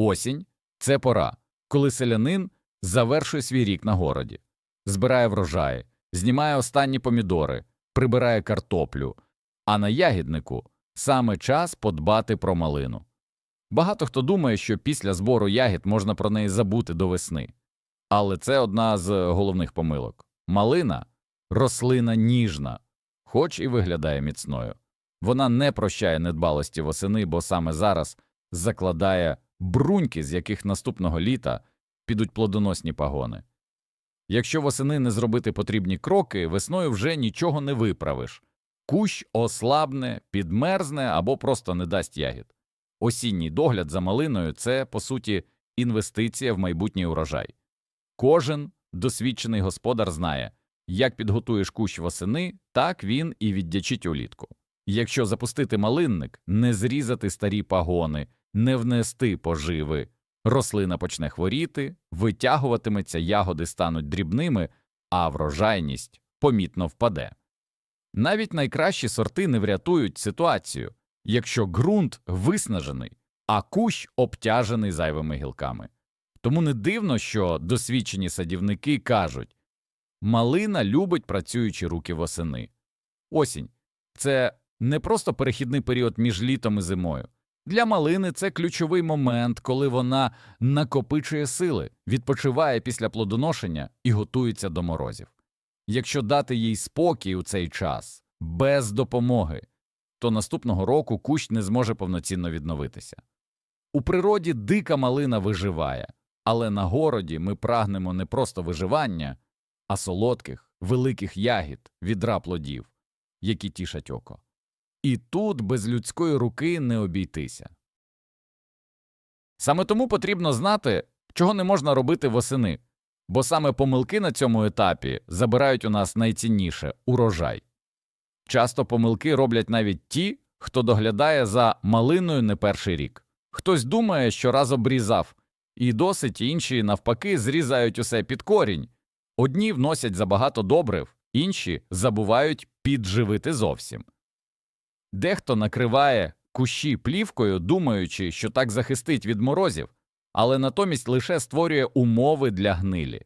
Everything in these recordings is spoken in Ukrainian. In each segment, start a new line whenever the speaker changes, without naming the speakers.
Осінь це пора, коли селянин завершує свій рік на городі, збирає врожаї, знімає останні помідори, прибирає картоплю, а на ягіднику саме час подбати про малину. Багато хто думає, що після збору ягід можна про неї забути до весни. Але це одна з головних помилок. Малина рослина ніжна, хоч і виглядає міцною. Вона не прощає недбалості восени, бо саме зараз закладає бруньки, з яких наступного літа підуть плодоносні пагони. Якщо восени не зробити потрібні кроки, весною вже нічого не виправиш. Кущ ослабне, підмерзне або просто не дасть ягід. Осінній догляд за малиною це, по суті, інвестиція в майбутній урожай. Кожен досвідчений господар знає, як підготуєш кущ восени, так він і віддячить улітку. Якщо запустити малинник, не зрізати старі пагони, не внести поживи, рослина почне хворіти, витягуватиметься, ягоди стануть дрібними, а врожайність помітно впаде. Навіть найкращі сорти не врятують ситуацію, якщо ґрунт виснажений, а кущ обтяжений зайвими гілками. Тому не дивно, що досвідчені садівники кажуть малина любить працюючі руки восени. Осінь це не просто перехідний період між літом і зимою. Для малини це ключовий момент, коли вона накопичує сили, відпочиває після плодоношення і готується до морозів. Якщо дати їй спокій у цей час без допомоги, то наступного року кущ не зможе повноцінно відновитися. У природі дика малина виживає, але на городі ми прагнемо не просто виживання, а солодких, великих ягід, відра плодів, які тішать око. І тут без людської руки не обійтися. Саме тому потрібно знати, чого не можна робити восени, бо саме помилки на цьому етапі забирають у нас найцінніше урожай. Часто помилки роблять навіть ті, хто доглядає за малиною не перший рік. Хтось думає, що раз обрізав, і досить інші, навпаки, зрізають усе під корінь. Одні вносять забагато добрив, інші забувають підживити зовсім. Дехто накриває кущі плівкою, думаючи, що так захистить від морозів, але натомість лише створює умови для гнилі.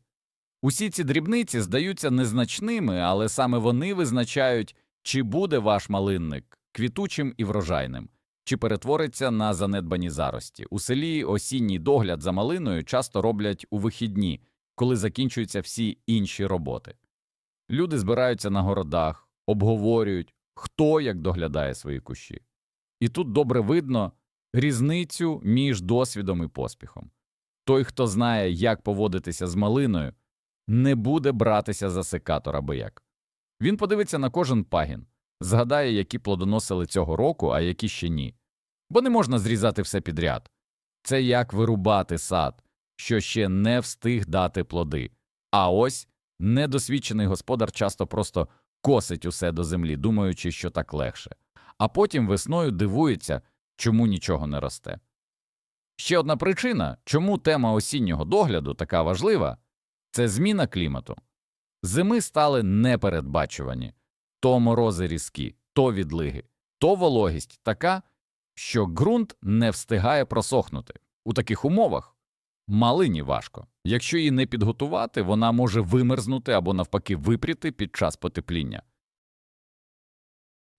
Усі ці дрібниці здаються незначними, але саме вони визначають, чи буде ваш малинник квітучим і врожайним, чи перетвориться на занедбані зарості. У селі осінній догляд за малиною часто роблять у вихідні, коли закінчуються всі інші роботи. Люди збираються на городах, обговорюють, хто як доглядає свої кущі. І тут добре видно різницю між досвідом і поспіхом. Той, хто знає, як поводитися з малиною, не буде братися за секатор аби як. Він подивиться на кожен пагін, згадає, які плодоносили цього року, а які ще ні. Бо не можна зрізати все підряд. Це як вирубати сад, що ще не встиг дати плоди. А ось недосвідчений господар часто просто косить усе до землі, думаючи, що так легше, а потім весною дивується, чому нічого не росте. Ще одна причина, чому тема осіннього догляду така важлива, це зміна клімату. Зими стали непередбачувані то морози різкі, то відлиги, то вологість така, що ґрунт не встигає просохнути. У таких умовах малині важко. Якщо її не підготувати, вона може вимерзнути або навпаки випріти під час потепління.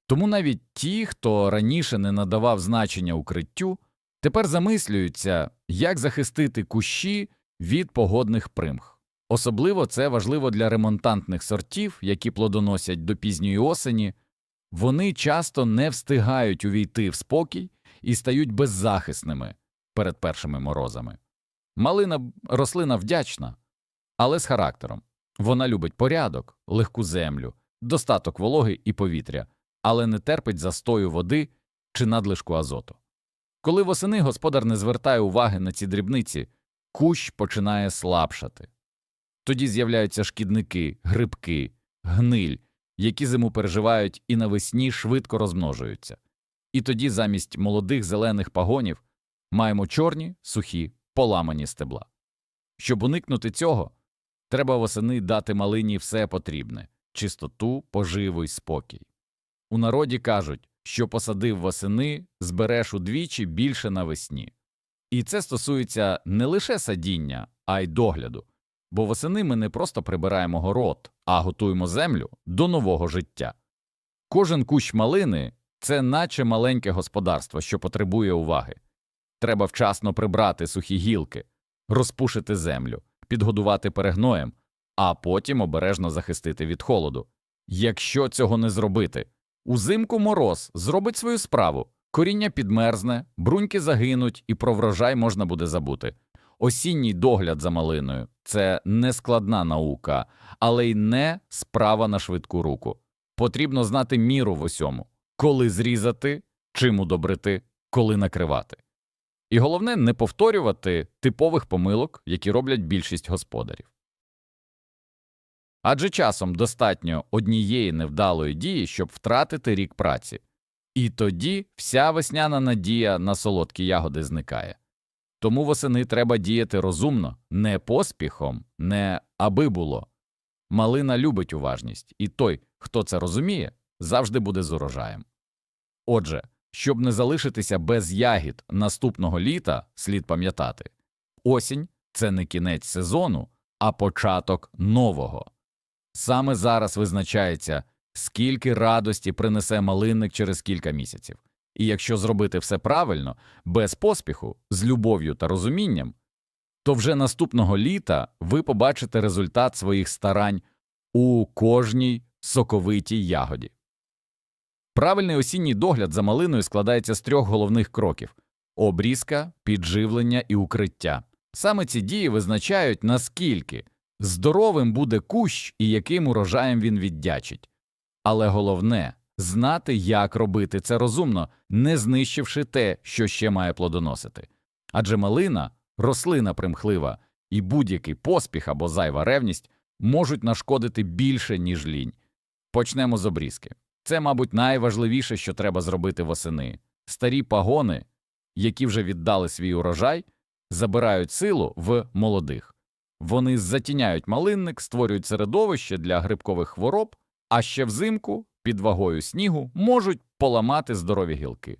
Тому навіть ті, хто раніше не надавав значення укриттю, тепер замислюються, як захистити кущі від погодних примх. Особливо це важливо для ремонтантних сортів, які плодоносять до пізньої осені, вони часто не встигають увійти в спокій і стають беззахисними перед першими морозами. Малина рослина вдячна, але з характером. Вона любить порядок, легку землю, достаток вологи і повітря, але не терпить застою води чи надлишку азоту. Коли восени господар не звертає уваги на ці дрібниці, кущ починає слабшати. Тоді з'являються шкідники, грибки, гниль, які зиму переживають і навесні швидко розмножуються. І тоді замість молодих зелених пагонів маємо чорні, сухі, поламані стебла. Щоб уникнути цього, треба восени дати малині все потрібне чистоту, поживу й спокій. У народі кажуть, що посадив восени, збереш удвічі більше навесні. І це стосується не лише садіння, а й догляду. Бо восени ми не просто прибираємо город, а готуємо землю до нового життя. Кожен кущ малини це наче маленьке господарство, що потребує уваги. Треба вчасно прибрати сухі гілки, розпушити землю, підгодувати перегноєм, а потім обережно захистити від холоду. Якщо цього не зробити, узимку мороз зробить свою справу, коріння підмерзне, бруньки загинуть, і про врожай можна буде забути. Осінній догляд за малиною це не складна наука, але й не справа на швидку руку. Потрібно знати міру в усьому, коли зрізати, чим удобрити, коли накривати. І головне не повторювати типових помилок, які роблять більшість господарів. Адже часом достатньо однієї невдалої дії, щоб втратити рік праці, і тоді вся весняна надія на солодкі ягоди зникає. Тому восени треба діяти розумно, не поспіхом, не аби було. Малина любить уважність, і той, хто це розуміє, завжди буде з урожаєм. Отже, щоб не залишитися без ягід наступного літа, слід пам'ятати осінь це не кінець сезону, а початок нового. Саме зараз визначається, скільки радості принесе малинник через кілька місяців. І якщо зробити все правильно, без поспіху, з любов'ю та розумінням, то вже наступного літа ви побачите результат своїх старань у кожній соковитій ягоді. Правильний осінній догляд за малиною складається з трьох головних кроків обрізка, підживлення і укриття. Саме ці дії визначають, наскільки здоровим буде кущ і яким урожаєм він віддячить. Але головне знати, як робити це розумно, не знищивши те, що ще має плодоносити. Адже малина рослина примхлива, і будь-який поспіх або зайва ревність можуть нашкодити більше, ніж лінь. Почнемо з обрізки. Це, мабуть, найважливіше, що треба зробити восени. Старі пагони, які вже віддали свій урожай, забирають силу в молодих. Вони затіняють малинник, створюють середовище для грибкових хвороб, а ще взимку, під вагою снігу, можуть поламати здорові гілки.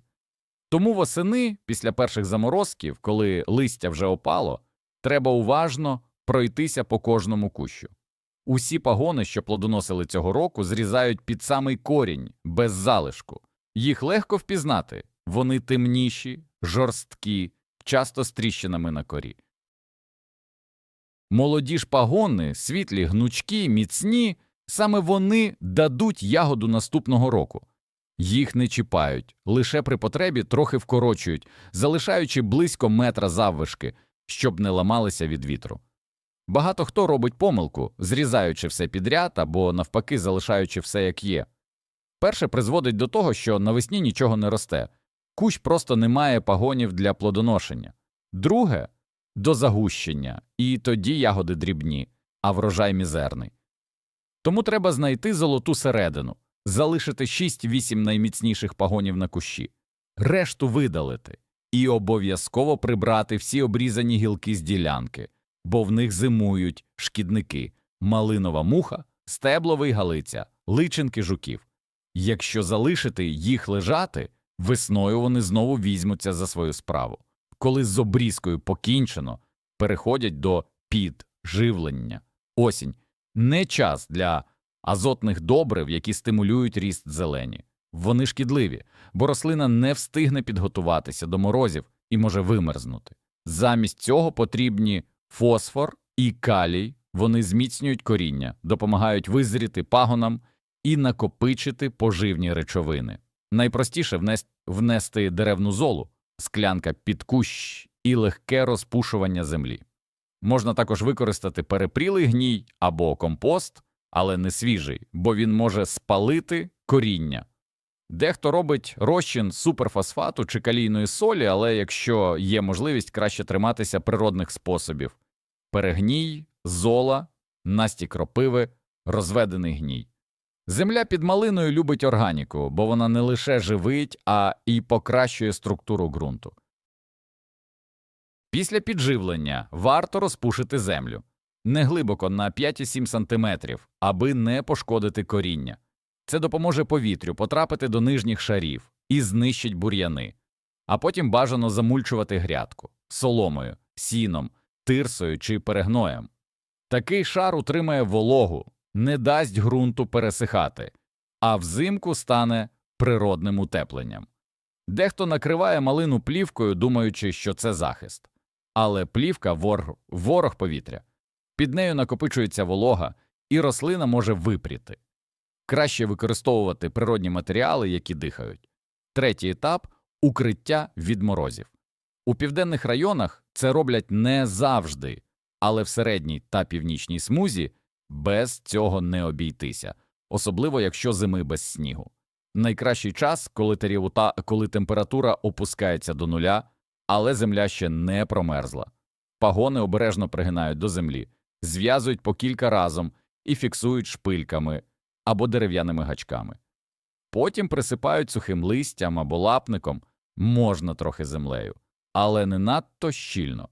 Тому восени, після перших заморозків, коли листя вже опало, треба уважно пройтися по кожному кущу. Усі пагони, що плодоносили цього року, зрізають під самий корінь, без залишку. Їх легко впізнати вони темніші, жорсткі, часто з тріщинами на корі. Молоді ж пагони, світлі, гнучкі, міцні, саме вони дадуть ягоду наступного року. Їх не чіпають, лише при потребі трохи вкорочують, залишаючи близько метра заввишки, щоб не ламалися від вітру. Багато хто робить помилку, зрізаючи все підряд або, навпаки, залишаючи все як є. Перше призводить до того, що навесні нічого не росте, кущ просто не має пагонів для плодоношення. Друге до загущення, і тоді ягоди дрібні, а врожай мізерний. Тому треба знайти золоту середину, залишити 6-8 найміцніших пагонів на кущі, решту видалити і обов'язково прибрати всі обрізані гілки з ділянки, бо в них зимують шкідники, малинова муха, стебловий галиця, личинки жуків. Якщо залишити їх лежати, весною вони знову візьмуться за свою справу. Коли з обрізкою покінчено, переходять до підживлення. Осінь не час для азотних добрив, які стимулюють ріст зелені. Вони шкідливі, бо рослина не встигне підготуватися до морозів і може вимерзнути. Замість цього потрібні фосфор і калій, вони зміцнюють коріння, допомагають визріти пагонам і накопичити поживні речовини. Найпростіше внести, деревну золу, склянка під кущ і легке розпушування землі. Можна також використати перепрілий гній або компост, але не свіжий, бо він може спалити коріння. Дехто робить розчин суперфосфату чи калійної солі, але якщо є можливість краще триматися природних способів перегній, зола, настік кропиви, розведений гній. Земля під малиною любить органіку, бо вона не лише живить, а й покращує структуру ґрунту. Після підживлення варто розпушити землю не глибоко на 5-7 см, аби не пошкодити коріння. Це допоможе повітрю потрапити до нижніх шарів і знищить бур'яни, а потім бажано замульчувати грядку. соломою, сіном, тирсою чи перегноєм. Такий шар утримає вологу, не дасть ґрунту пересихати, а взимку стане природним утепленням. Дехто накриває малину плівкою, думаючи, що це захист. Але плівка ворог, ворог повітря. Під нею накопичується волога, і рослина може випріти. Краще використовувати природні матеріали, які дихають. Третій етап укриття від морозів. У південних районах це роблять не завжди, але в середній та північній смузі без цього не обійтися, особливо якщо зими без снігу. Найкращий час, коли, теріута, коли температура опускається до нуля, але земля ще не промерзла. Пагони обережно пригинають до землі, зв'язують по кілька разом і фіксують шпильками або дерев'яними гачками. Потім присипають сухим листям або лапником, можна трохи землею, але не надто щільно.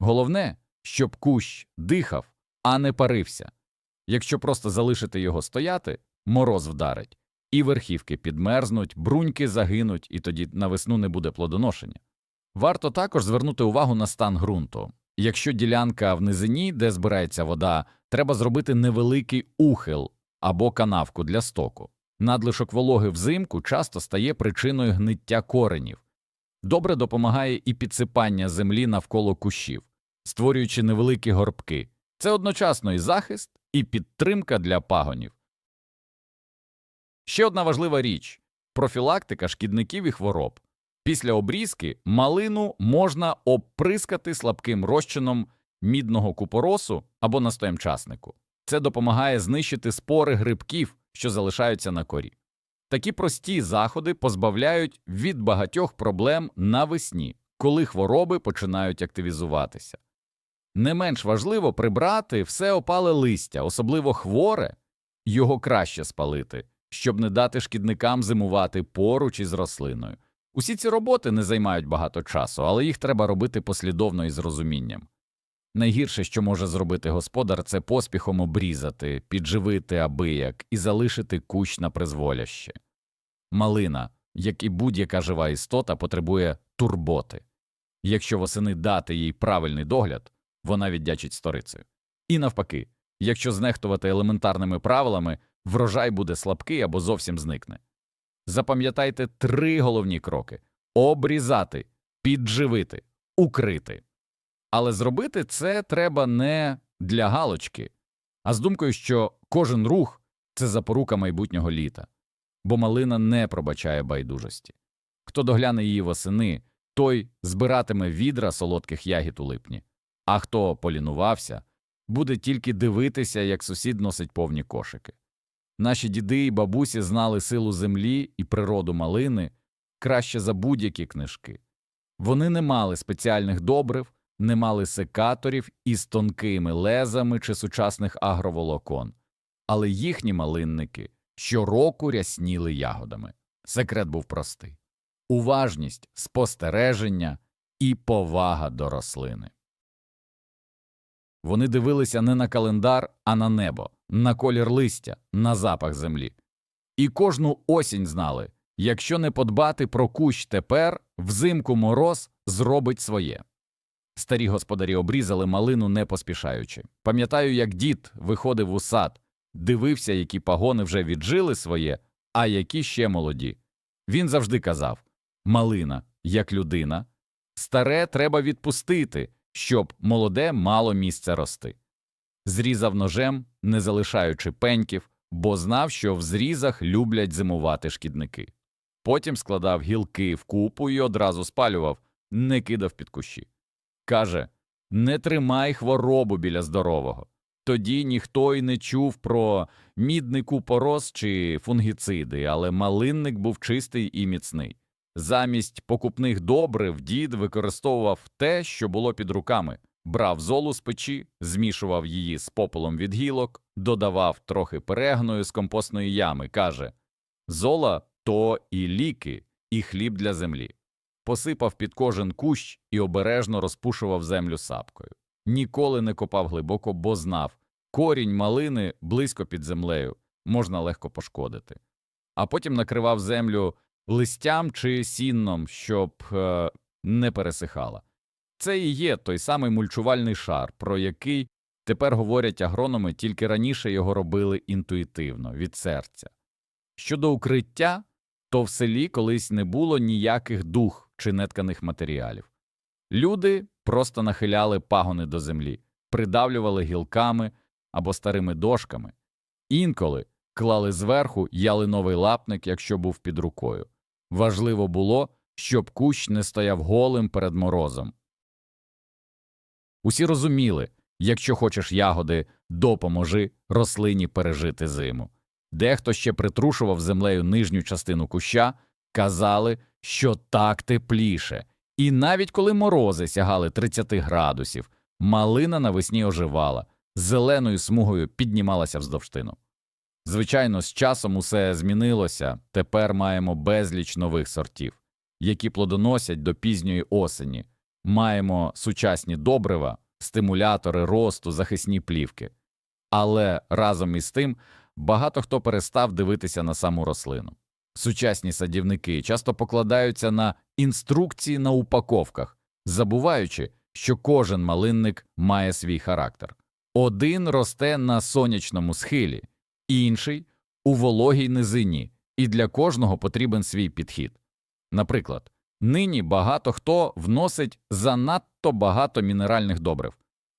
Головне, щоб кущ дихав, а не парився. Якщо просто залишити його стояти, мороз вдарить, і верхівки підмерзнуть, бруньки загинуть, і тоді на весну не буде плодоношення. Варто також звернути увагу на стан ґрунту. Якщо ділянка в низині, де збирається вода, треба зробити невеликий ухил або канавку для стоку. Надлишок вологи взимку часто стає причиною гниття коренів. Добре допомагає і підсипання землі навколо кущів, створюючи невеликі горбки. Це одночасно і захист, і підтримка для пагонів. Ще одна важлива річ профілактика шкідників і хвороб. Після обрізки малину можна оприскати слабким розчином мідного купоросу або настоєм часнику. Це допомагає знищити спори грибків, що залишаються на корі. Такі прості заходи позбавляють від багатьох проблем навесні, коли хвороби починають активізуватися. Не менш важливо прибрати все опале листя, особливо хворе, його краще спалити, щоб не дати шкідникам зимувати поруч із рослиною. Усі ці роботи не займають багато часу, але їх треба робити послідовно і з розумінням. Найгірше, що може зробити господар, це поспіхом обрізати, підживити абияк і залишити кущ на призволяще. Малина, як і будь-яка жива істота, потребує турботи. Якщо восени дати їй правильний догляд, вона віддячить сторицею. І навпаки, якщо знехтувати елементарними правилами, врожай буде слабкий або зовсім зникне. Запам'ятайте три головні кроки обрізати, підживити, укрити. Але зробити це треба не для галочки, а з думкою, що кожен рух це запорука майбутнього літа, бо малина не пробачає байдужості. Хто догляне її восени, той збиратиме відра солодких ягід у липні, а хто полінувався, буде тільки дивитися, як сусід носить повні кошики. Наші діди і бабусі знали силу землі і природу малини краще за будь-які книжки. Вони не мали спеціальних добрив, не мали секаторів із тонкими лезами чи сучасних агроволокон, але їхні малинники щороку рясніли ягодами. Секрет був простий уважність, спостереження і повага до рослини. Вони дивилися не на календар, а на небо, на колір листя, на запах землі. І кожну осінь знали якщо не подбати про кущ тепер, взимку мороз зробить своє. Старі господарі обрізали малину не поспішаючи. Пам'ятаю, як дід виходив у сад, дивився, які пагони вже віджили своє, а які ще молоді. Він завжди казав Малина, як людина, старе треба відпустити, щоб молоде мало місця рости. Зрізав ножем, не залишаючи пеньків, бо знав, що в зрізах люблять зимувати шкідники. Потім складав гілки в купу і одразу спалював, не кидав під кущі. Каже не тримай хворобу біля здорового. Тоді ніхто й не чув про мідний купорос чи фунгіциди, але малинник був чистий і міцний. Замість покупних добрив дід використовував те, що було під руками, брав золу з печі, змішував її з попелом від гілок, додавав трохи перегною з компостної ями, каже Зола то і ліки, і хліб для землі. Посипав під кожен кущ і обережно розпушував землю сапкою. Ніколи не копав глибоко, бо знав корінь малини близько під землею можна легко пошкодити. А потім накривав землю листям чи сінном, щоб е, не пересихала. Це і є той самий мульчувальний шар, про який тепер говорять агрономи, тільки раніше його робили інтуїтивно, від серця. Щодо укриття, то в селі колись не було ніяких дух чи нетканих матеріалів. Люди просто нахиляли пагони до землі, придавлювали гілками або старими дошками, інколи клали зверху ялиновий лапник, якщо був під рукою. Важливо було, щоб кущ не стояв голим перед морозом. Усі розуміли, якщо хочеш ягоди, допоможи рослині пережити зиму. Дехто ще притрушував землею нижню частину куща, казали, що так тепліше, і навіть коли морози сягали 30 градусів, малина навесні оживала, зеленою смугою піднімалася вздовж тину. Звичайно, з часом усе змінилося, тепер маємо безліч нових сортів, які плодоносять до пізньої осені, маємо сучасні добрива, стимулятори росту, захисні плівки. Але разом із тим багато хто перестав дивитися на саму рослину. Сучасні садівники часто покладаються на інструкції на упаковках, забуваючи, що кожен малинник має свій характер. Один росте на сонячному схилі, інший у вологій низині, і для кожного потрібен свій підхід. Наприклад, нині багато хто вносить занадто багато мінеральних добрив.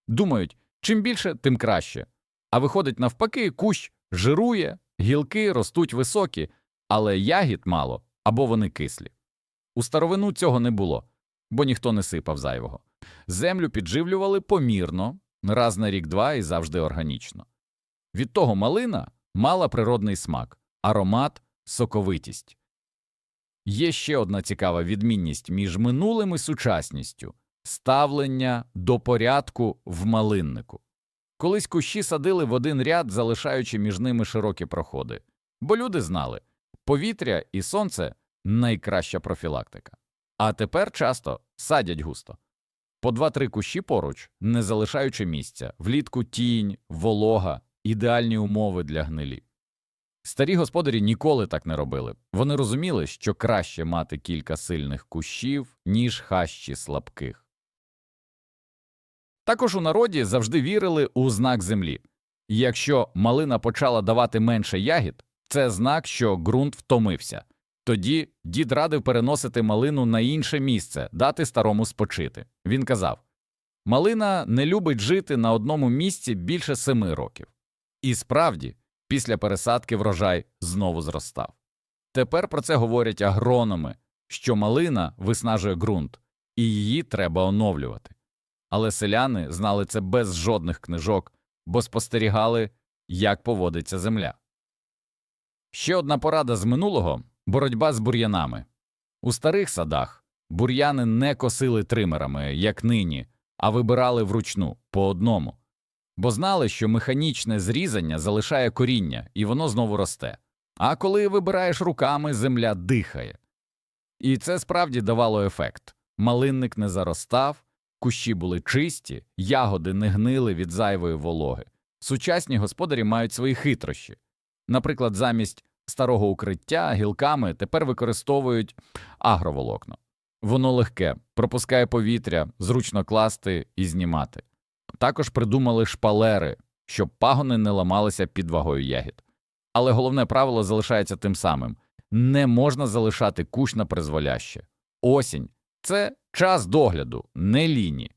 Думають, чим більше, тим краще. А виходить навпаки, кущ жирує, гілки ростуть високі, але ягід мало або вони кислі. У старовину цього не було, бо ніхто не сипав зайвого. Землю підживлювали помірно, раз на рік-два і завжди органічно. Від того малина мала природний смак, аромат, соковитість. Є ще одна цікава відмінність між минулим і сучасністю ставлення до порядку в малиннику. Колись кущі садили в один ряд, залишаючи між ними широкі проходи, бо люди знали повітря і сонце найкраща профілактика. А тепер часто садять густо. По два-три кущі поруч, не залишаючи місця, влітку тінь, волога, ідеальні умови для гнилі. Старі господарі ніколи так не робили. Вони розуміли, що краще мати кілька сильних кущів, ніж хащі слабких. Також у народі завжди вірили у знак землі. Якщо малина почала давати менше ягід, це знак, що ґрунт втомився. Тоді дід радив переносити малину на інше місце, дати старому спочити. Він казав Малина не любить жити на одному місці більше семи років. І справді, після пересадки врожай знову зростав. Тепер про це говорять агрономи, що малина виснажує ґрунт, і її треба оновлювати. Але селяни знали це без жодних книжок, бо спостерігали, як поводиться земля. Ще одна порада з минулого боротьба з бур'янами. У старих садах бур'яни не косили тримерами, як нині, а вибирали вручну по одному, бо знали, що механічне зрізання залишає коріння і воно знову росте. А коли вибираєш руками, земля дихає. І це справді давало ефект малинник не заростав, кущі були чисті, ягоди не гнили від зайвої вологи. Сучасні господарі мають свої хитрощі. Наприклад, замість старого укриття гілками тепер використовують агроволокно. Воно легке, пропускає повітря, зручно класти і знімати. Також придумали шпалери, щоб пагони не ламалися під вагою ягід. Але головне правило залишається тим самим не можна залишати кущ на призволяще. Осінь це час догляду, не ліні.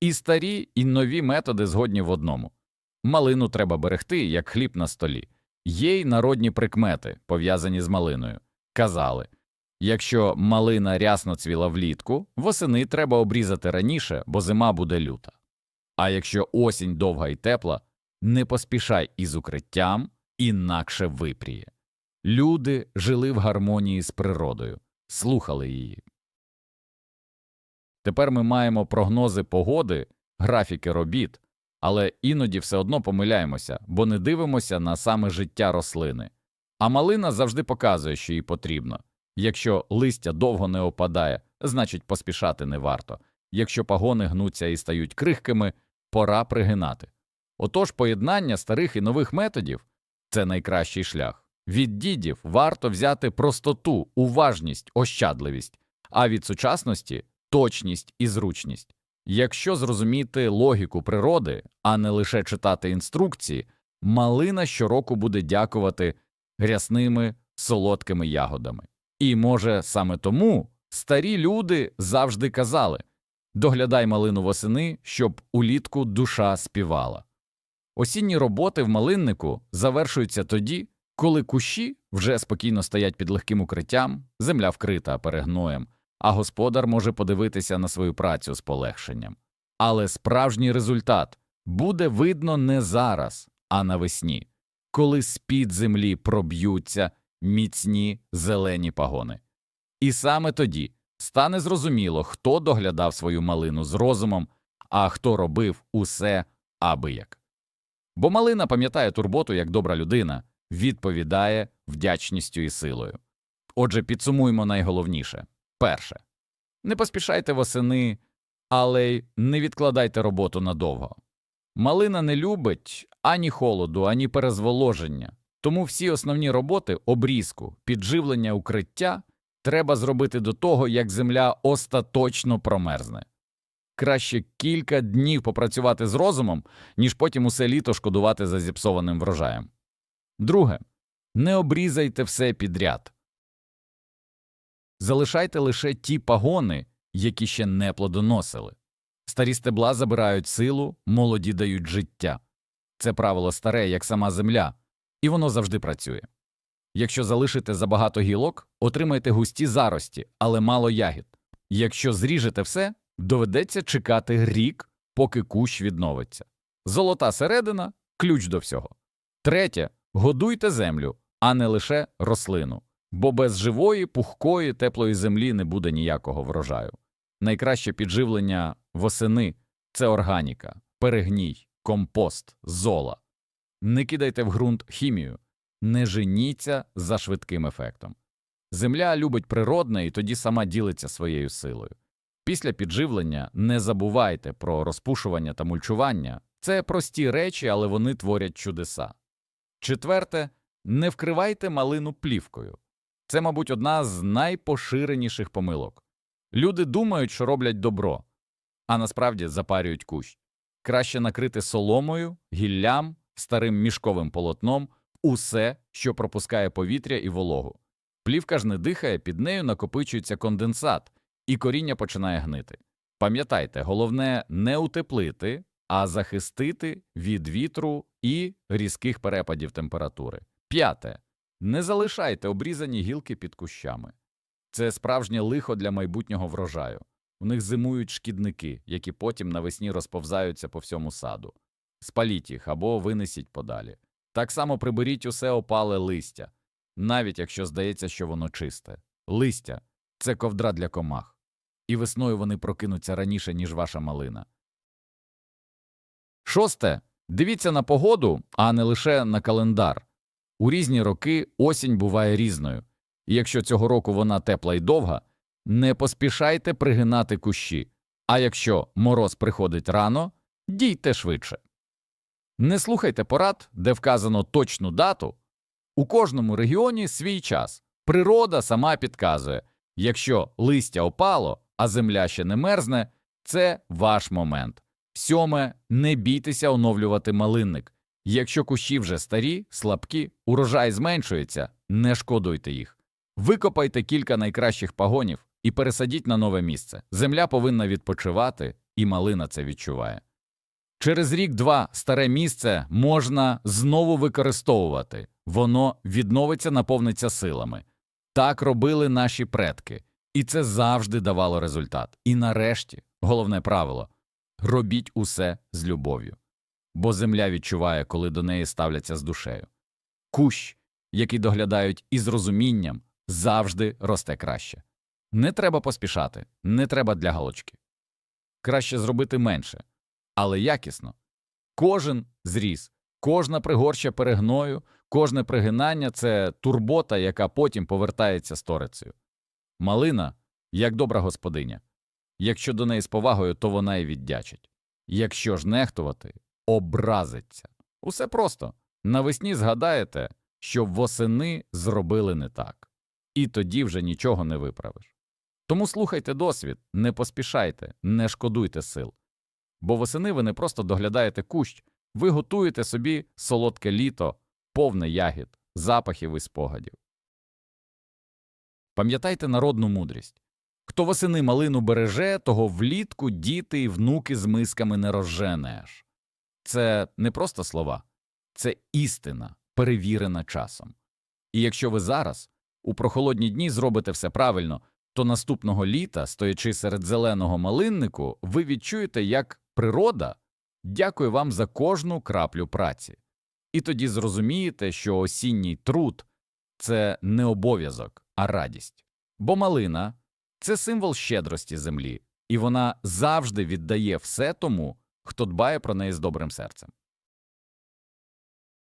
І старі, і нові методи згодні в одному. Малину треба берегти, як хліб на столі. Є й народні прикмети, пов'язані з малиною. Казали якщо малина рясно цвіла влітку, восени треба обрізати раніше, бо зима буде люта. А якщо осінь довга і тепла, не поспішай із укриттям, інакше випріє. Люди жили в гармонії з природою, слухали її. Тепер ми маємо прогнози погоди, графіки робіт, але іноді все одно помиляємося, бо не дивимося на саме життя рослини. А малина завжди показує, що їй потрібно. Якщо листя довго не опадає, значить поспішати не варто. Якщо пагони гнуться і стають крихкими, пора пригинати. Отож, поєднання старих і нових методів це найкращий шлях. Від дідів варто взяти простоту, уважність, ощадливість, а від сучасності точність і зручність. Якщо зрозуміти логіку природи, а не лише читати інструкції, малина щороку буде дякувати грясними солодкими ягодами. І, може, саме тому старі люди завжди казали доглядай малину восени, щоб улітку душа співала. Осінні роботи в малиннику завершуються тоді, коли кущі вже спокійно стоять під легким укриттям, земля вкрита перегноєм, а господар може подивитися на свою працю з полегшенням. Але справжній результат буде видно не зараз, а навесні, коли з-під землі проб'ються міцні зелені пагони. І саме тоді стане зрозуміло, хто доглядав свою малину з розумом, а хто робив усе аби як. Бо малина пам'ятає турботу як добра людина, відповідає вдячністю і силою. Отже, підсумуємо найголовніше перше не поспішайте восени, але й не відкладайте роботу надовго. Малина не любить ані холоду, ані перезволоження, тому всі основні роботи обрізку, підживлення укриття треба зробити до того, як земля остаточно промерзне. Краще кілька днів попрацювати з розумом, ніж потім усе літо шкодувати за зіпсованим врожаєм. Друге, не обрізайте все підряд. Залишайте лише ті пагони, які ще не плодоносили. Старі стебла забирають силу, молоді дають життя. Це правило старе, як сама земля, і воно завжди працює. Якщо залишите забагато гілок, отримаєте густі зарості, але мало ягід. Якщо зріжете все, доведеться чекати рік, поки кущ відновиться. Золота середина ключ до всього. Третє годуйте землю, а не лише рослину, бо без живої, пухкої, теплої землі не буде ніякого врожаю. Найкраще підживлення восени це органіка, перегній, компост, зола. Не кидайте в ґрунт хімію, не женіться за швидким ефектом. Земля любить природне і тоді сама ділиться своєю силою. Після підживлення не забувайте про розпушування та мульчування це прості речі, але вони творять чудеса. Четверте, не вкривайте малину плівкою. Це, мабуть, одна з найпоширеніших помилок. Люди думають, що роблять добро, а насправді запарюють кущ. Краще накрити соломою, гіллям, старим мішковим полотном усе, що пропускає повітря і вологу. Плівка ж не дихає, під нею накопичується конденсат, і коріння починає гнити. Пам'ятайте, головне не утеплити, а захистити від вітру і різких перепадів температури. П'яте. Не залишайте обрізані гілки під кущами. Це справжнє лихо для майбутнього врожаю. У них зимують шкідники, які потім навесні розповзаються по всьому саду. Спаліть їх або винесіть подалі. Так само приберіть усе опале листя, навіть якщо здається, що воно чисте. Листя це ковдра для комах, і весною вони прокинуться раніше, ніж ваша малина. Шосте. Дивіться на погоду, а не лише на календар. У різні роки осінь буває різною, і якщо цього року вона тепла і довга, не поспішайте пригинати кущі, а якщо мороз приходить рано, дійте швидше. Не слухайте порад, де вказано точну дату. У кожному регіоні свій час. Природа сама підказує якщо листя опало, а земля ще не мерзне, це ваш момент. Сьоме, не бійтеся оновлювати малинник. Якщо кущі вже старі, слабкі, урожай зменшується, не шкодуйте їх. Викопайте кілька найкращих пагонів і пересадіть на нове місце. Земля повинна відпочивати, і малина це відчуває. Через рік-два старе місце можна знову використовувати, воно відновиться, наповниться силами. Так робили наші предки, і це завжди давало результат. І нарешті, головне правило робіть усе з любов'ю, бо земля відчуває, коли до неї ставляться з душею. Кущ, який доглядають із розумінням, завжди росте краще. Не треба поспішати, не треба для галочки. Краще зробити менше, але якісно. Кожен зріз, кожна пригорща перегною, кожне пригинання це турбота, яка потім повертається сторицею. Малина, як добра господиня. Якщо до неї з повагою, то вона й віддячить. Якщо ж нехтувати, образиться. Усе просто. Навесні згадаєте, що восени зробили не так, і тоді вже нічого не виправиш. Тому слухайте досвід, не поспішайте, не шкодуйте сил. бо восени ви не просто доглядаєте кущ, ви готуєте собі солодке літо, повне ягід, запахів і спогадів. Пам'ятайте народну мудрість. Хто восени малину береже, того влітку діти і внуки з мисками не розженеш. Це не просто слова, це істина, перевірена часом. І якщо ви зараз, у прохолодні дні, зробите все правильно, то наступного літа, стоячи серед зеленого малиннику, ви відчуєте, як природа дякує вам за кожну краплю праці. І тоді зрозумієте, що осінній труд це не обов'язок, а радість. Бо малина це символ щедрості землі, і вона завжди віддає все тому, хто дбає про неї з добрим серцем.